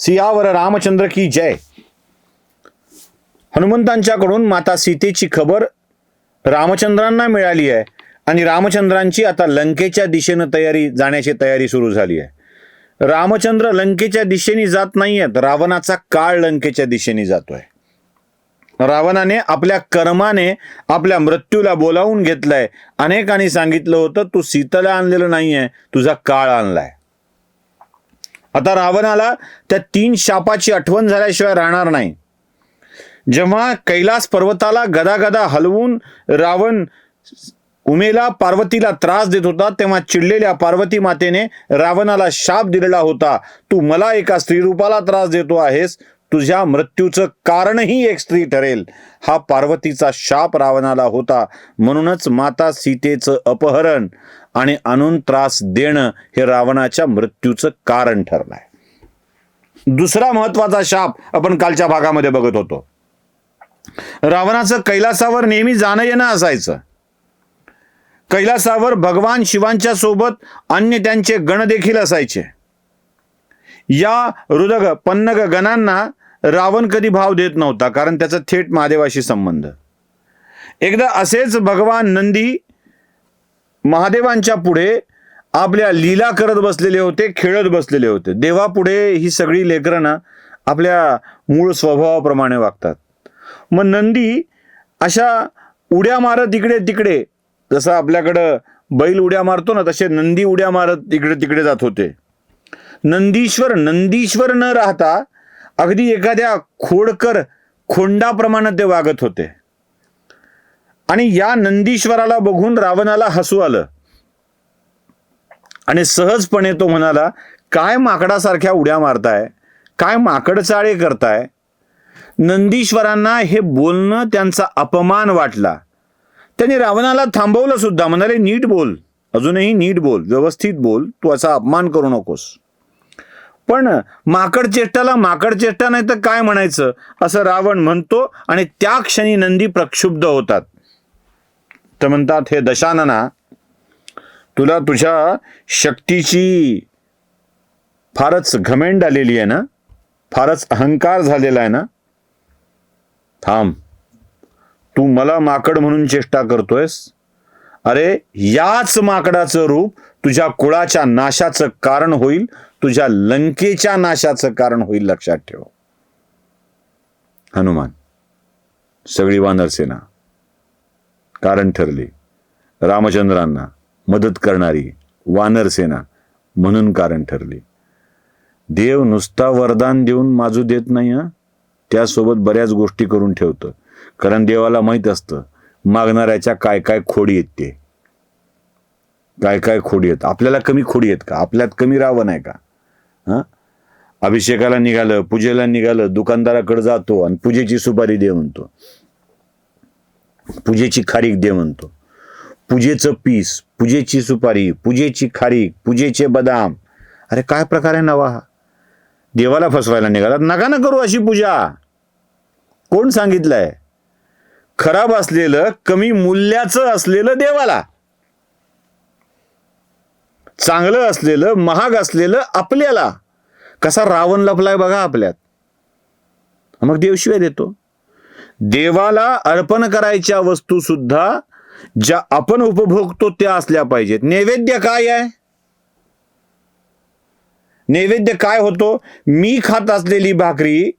सियावर रामचंद्र की जय. हनुमंतांच्याकडून माता सीतेची खबर रामचंद्रांना मिळाली आहे आणि रामचंद्रांची आता लंकेच्या दिशेनं तयारी जाण्याची तयारी सुरू झाली आहे. रामचंद्र लंकेच्या दिशेने जात नाहीयेत रावणाचा काळ लंकेच्या दिशेने जातोय. रावणाने आपल्या कर्माने आपल्या मृत्यूला बोलावून घेतलंय. अनेकांनी सांगितलं होतं तू सीतेला आणलेलं नाहीये तुझा काळ आणलाय. आता रावणाला त्या तीन शापाची आठवण झाल्याशिवाय राहणार नाही. जेव्हा कैलास पर्वताला गदा गदा हलवून रावण उमेला पार्वतीला त्रास देत होता तेव्हा चिडलेल्या पार्वती मातेने रावणाला शाप दिलेला होता तू मला एका स्त्रीरूपाला त्रास देतो आहेस तुझ्या मृत्यूचं कारणही एक स्त्री ठरेल. हा पार्वतीचा शाप रावणाला होता. म्हणूनच माता सीतेचं अपहरण आणि आणून त्रास देणं हे रावणाच्या मृत्यूचं कारण ठरलंय. दुसरा महत्त्वाचा शाप आपण कालच्या भागामध्ये बघत होतो. रावणाचं कैलासावर नेहमी जाणं येणं असायचं. कैलासावर भगवान शिवांच्या सोबत अन्य त्यांचे गण देखील असायचे. या रुदग पन्नग गणांना रावण कधी भाव देत नव्हता कारण त्याचा थेट महादेवाशी संबंध. एकदा असेच भगवान नंदी महादेवांच्या पुढे आपल्या लीला करत बसलेले होते खेळत बसलेले होते. देवापुढे ही सगळी लेकरं ना आपल्या मूळ स्वभावाप्रमाणे वागतात. मग नंदी अशा उड्या मारत इकडे तिकडे जसं आपल्याकडं बैल उड्या मारतो ना तसे नंदी उड्या मारत इकडे तिकडे जात होते. नंदीश्वर नंदीश्वर न राहता अगदी एखाद्या खोडकर खोंडाप्रमाणे ते वागत होते. आणि या नंदीश्वराला बघून रावणाला हसू आलं. आणि सहजपणे तो म्हणाला काय माकडासारख्या उड्या मारताय? काय माकड चाळे करताय? नंदीश्वरांना हे बोलणं त्यांचा अपमान वाटला. त्यांनी रावणाला थांबवलं सुद्धा. म्हणाले नीट बोल. अजूनही नीट बोल. व्यवस्थित बोल. तू असा अपमान करू नकोस. पण माकड चेष्टाला माकड चेष्टा नाही तर काय म्हणायचं? असं रावण म्हणतो आणि त्या क्षणी नंदी प्रक्षुब्ध होतात. तर म्हणतात हे दशानना तुला तुझ्या शक्तीची फारच घमेंड आलेली आहे ना? फारच अहंकार झालेला आहे ना? थांब. तू मला माकड म्हणून चेष्टा करतोयस. अरे याच माकडाचं रूप तुझ्या कुळाच्या नाशाचं कारण होईल तुझ्या लंकेच्या नाशाचं कारण होईल लक्षात ठेव. हनुमान सगळी वानरसेना कारण ठरली. रामचंद्रांना मदत करणारी वानरसेना म्हणून कारण ठरली. देव नुसता वरदान देऊन माजू देत नाही हा? त्यासोबत बऱ्याच गोष्टी करून ठेवतं. कारण देवाला माहीत असतं मागणाऱ्याच्या काय काय खोडी येते ते. काय काय खोडी आहेत? आपल्याला कमी खोडी आहेत का? आपल्यात कमी रावण आहे का? हां? अभिषेकाला निघालं पूजेला निघालं दुकानदाराकडे जातो आणि पूजेची सुपारी दे म्हणतो. पूजेची खारीक दे म्हणतो. पूजेचं पीस पूजेची सुपारी पूजेची खारीक पूजेचे बदाम. अरे काय प्रकार आहे नवा? हा देवाला फसवायला निघाला. नका ना करू अशी पूजा. कोण सांगितलंय? खराब असलेलं कमी मूल्याचं असलेलं देवाला. चांगलं असलेलं महाग असलेलं आपल्याला. कसा रावण लपलाय बघा आपल्यात. मग देवशिवाय देतो. देवाला अर्पण करायच्या वस्तू सुद्धा ज्या आपण उपभोगतो त्या असल्या पाहिजेत. नैवेद्य काय आहे? नैवेद्य काय होतो? मी खात असलेली भाकरी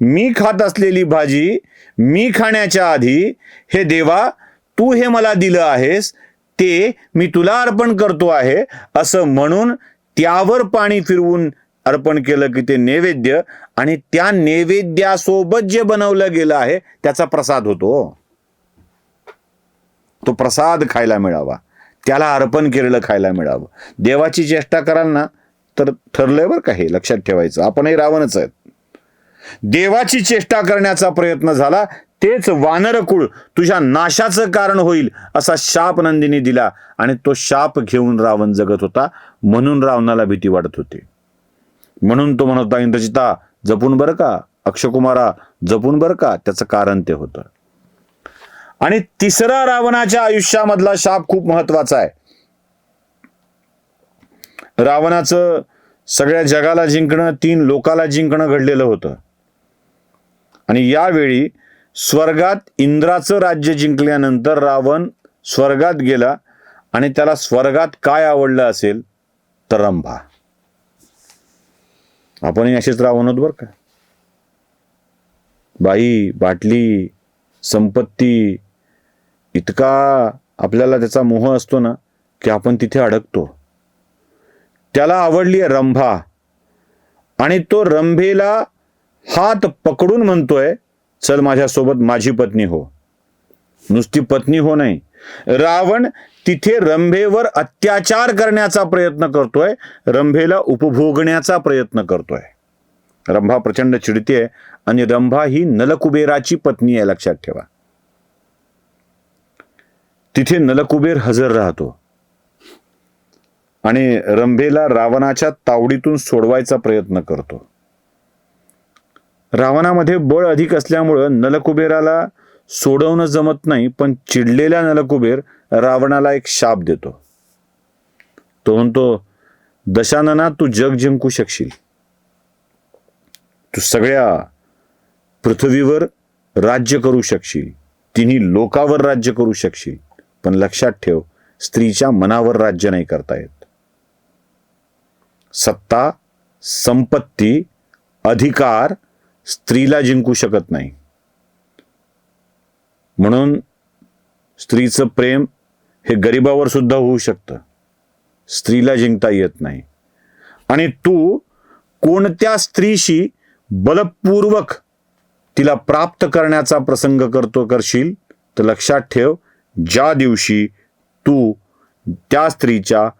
मी खात असलेली भाजी मी खाण्याच्या आधी हे देवा तू हे मला दिलं आहेस ते मी तुला अर्पण करतो आहे असं म्हणून त्यावर पाणी फिरवून अर्पण केलं की ते नैवेद्य आणि त्या नैवेद्यासोबत जे बनवलं गेलं आहे त्याचा प्रसाद होतो. तो प्रसाद खायला मिळावा. त्याला अर्पण केलेलं खायला मिळावं. देवाची चेष्टा कराल ना तर ठरलंय बरं का हे लक्षात ठेवायचं. आपणही रावणच आहेत. देवाची चेष्टा करण्याचा प्रयत्न झाला तेच वानरकुळ तुझ्या नाशाचं कारण होईल असा शाप नंदिनी दिला आणि तो शाप घेऊन रावण जगत होता. म्हणून रावणाला भीती वाटत होती. म्हणून तो म्हणत होता इंद्रजिता जपून बरं का? अक्षकुमारा जपून बरं का? त्याचं कारण ते होतं. आणि तिसरा रावणाच्या आयुष्यामधला शाप खूप महत्त्वाचा आहे. रावणाचं सगळ्या जगाला जिंकणं तीन लोकाला जिंकणं घडलेलं होतं. आणि यावेळी स्वर्गात इंद्राचं राज्य जिंकल्यानंतर रावण स्वर्गात गेला आणि त्याला स्वर्गात काय आवडलं असेल तर रंभा. आपणही असेच रावण होत बरं का? बाई बाटली संपत्ती इतका आपल्याला त्याचा मोह असतो ना की आपण तिथे अडकतो. त्याला आवडली आहे रंभा. आणि तो रंभेला हात पकडून म्हणतोय चल माझ्यासोबत माझी पत्नी हो. नुसती पत्नी हो नाही. रावण तिथे रंभेवर अत्याचार करण्याचा प्रयत्न करतोय रंभेला उपभोगण्याचा प्रयत्न करतोय. रंभा प्रचंड चिडते आणि रंभा ही नलकुबेराची पत्नी आहे लक्षात ठेवा. तिथे नलकुबेर हजर राहतो. आणि रंभेला रावणाच्या तावडीतून सोडवायचा प्रयत्न करतो. रावणामध्ये बळ अधिक असल्यामुळं नलकुबेराला सोडवणं जमत नाही पण चिडलेला नलकुबेर रावणाला एक शाप देतो. तो म्हणतो दशानना तू जग जिंकू शकशील. तू सगळ्या पृथ्वीवर राज्य करू शकशील. तिन्ही लोकावर राज्य करू शकशील. पण लक्षात ठेव स्त्रीच्या मनावर राज्य नाही करता येत. सत्ता संपत्ती अधिकार स्त्रीला जिंकू शकत नाही. म्हणून स्त्रीचं प्रेम हे गरिबावर सुद्धा होऊ शकतं. स्त्रीला जिंकता येत नाही. आणि तू कोणत्या स्त्रीशी बलपूर्वक तिला प्राप्त करण्याचा प्रसंग करतो करशील तर लक्षात ठेव ज्या दिवशी तू त्या स्त्रीच्या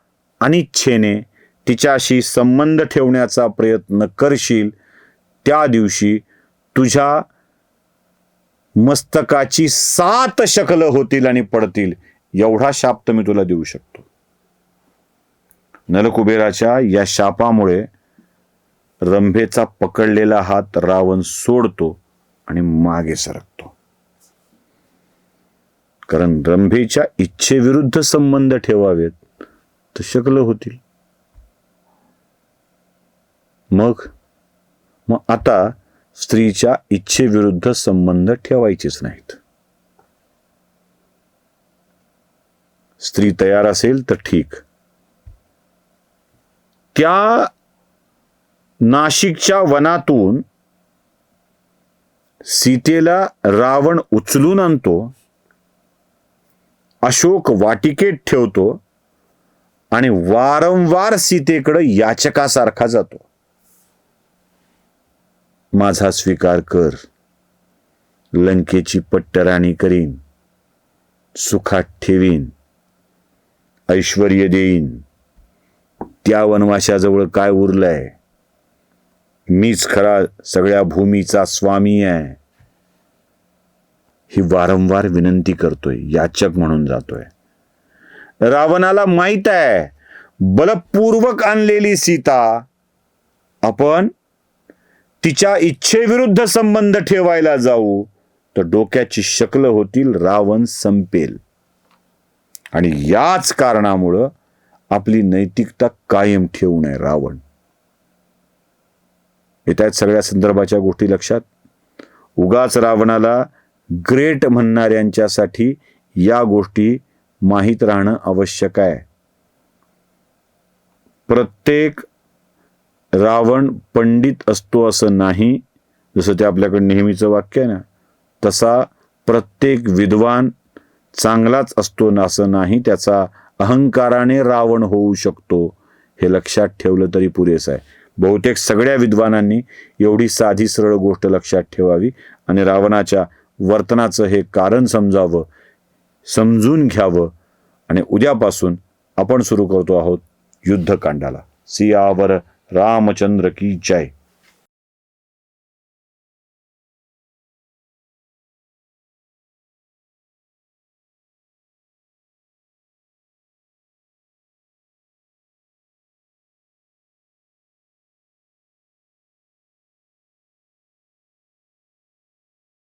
अनिच्छेने तिच्याशी संबंध ठेवण्याचा प्रयत्न करशील त्या दिवशी तुझ्या मस्तकाची सात शकलं होतील आणि पडतील एवढा शाप तर मी तुला देऊ शकतो. नलकुबेराच्या या शापामुळे रंभेचा पकडलेला हात रावण सोडतो आणि मागे सरकतो. कारण रंभेच्या इच्छेविरुद्ध संबंध ठेवावेत तर शकलं होतील. मग मग आता स्त्रीच्या इच्छेविरुद्ध संबंध ठेवायचेच नाहीत. स्त्री तयार असेल तर ठीक. त्या नाशिकच्या वनातून सीतेला रावण उचलून आणतो अशोक वाटिकेत ठेवतो आणि वारंवार सीतेकडे याचकासारखा जातो. माझा स्वीकार कर. लंकेची पट्टराणी करीन. सुखात ठेवीन. ऐश्वर देईन. त्या वनवाशाजवळ काय उरलंय? मीच खरा सगळ्या भूमीचा स्वामी आहे. ही वारंवार विनंती करतोय याचक म्हणून जातोय. रावणाला माहीत आहे बलपूर्वक आणलेली सीता. आपण तिच्या इच्छेविरुद्ध संबंध ठेवायला जाऊ. तर डोक्याची शकल होतील रावण संपेल. आणि याच कारणामुळं आपली नैतिकता कायम ठेवू नये रावण. येत आहेत सगळ्या संदर्भाच्या गोष्टी लक्षात. उगाच रावणाला ग्रेट म्हणणाऱ्यांच्यासाठी या गोष्टी माहीत राहणं आवश्यक आहे. प्रत्येक रावण पंडित असतो असं नाही जसं ते आपल्याकडे नेहमीचं वाक्य आहे ना तसा प्रत्येक विद्वान चांगलाच असतो ना असं नाही त्याचा अहंकाराने रावण होऊ शकतो हे लक्षात ठेवलं तरी पुरेसं आहे. बहुतेक सगळ्या विद्वानांनी एवढी साधी सरळ गोष्ट लक्षात ठेवावी आणि रावणाच्या वर्तनाचं हे कारण समजावं समजून घ्यावं आणि उद्यापासून आपण सुरू करतो आहोत युद्धकांडाला. सियावर रामचंद्र की जय।